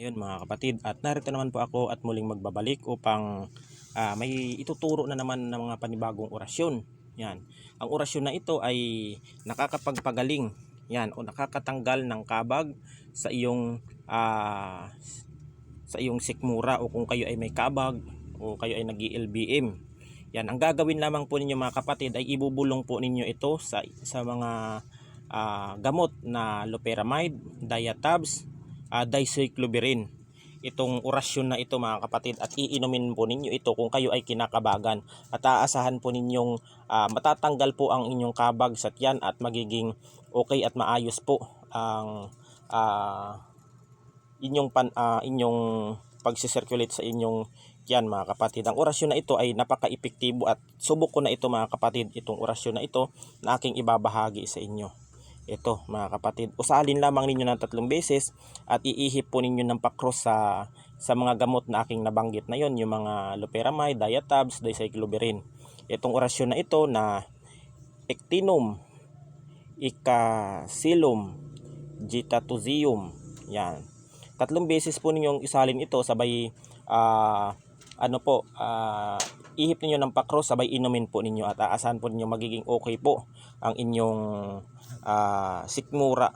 Ayun mga kapatid, at narito naman po ako at muling magbabalik upang ah, may ituturo na naman ng mga panibagong orasyon. Yan. Ang orasyon na ito ay nakakapagpagaling yan o nakakatanggal ng kabag sa iyong ah, sa iyong sikmura o kung kayo ay may kabag o kayo ay nag lbm Yan, ang gagawin lamang po ninyo mga kapatid ay ibubulong po ninyo ito sa sa mga ah, gamot na loperamide, diatabs, uh, dicyclobirin. Itong orasyon na ito mga kapatid at iinumin po ninyo ito kung kayo ay kinakabagan at aasahan po ninyong ah, matatanggal po ang inyong kabag sa tiyan at magiging okay at maayos po ang ah, inyong pan, ah, inyong pagsi-circulate sa inyong tiyan mga kapatid. Ang orasyon na ito ay napaka-epektibo at subok ko na ito mga kapatid, itong orasyon na ito na aking ibabahagi sa inyo. Ito mga kapatid, usalin lamang ninyo ng tatlong beses at iihip po ninyo ng pakros sa sa mga gamot na aking nabanggit na yon, yung mga loperamide, diatabs, dicyclobirin. Itong orasyon na ito na ectinum, ikasilum, gitatuzium. Yan. Tatlong beses po ninyong isalin ito sabay ah, ano po, ah, ihip ninyo ng pakros sabay inumin po ninyo at aasahan po ninyo magiging okay po ang inyong ah, sikmura.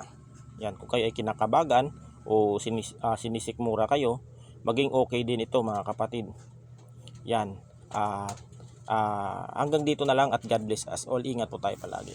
Yan, kung kayo ay kinakabagan o sinis, ah, sinisikmura kayo, maging okay din ito mga kapatid. Yan. Ah, ah, hanggang dito na lang at God bless us all. Ingat po tayo palagi.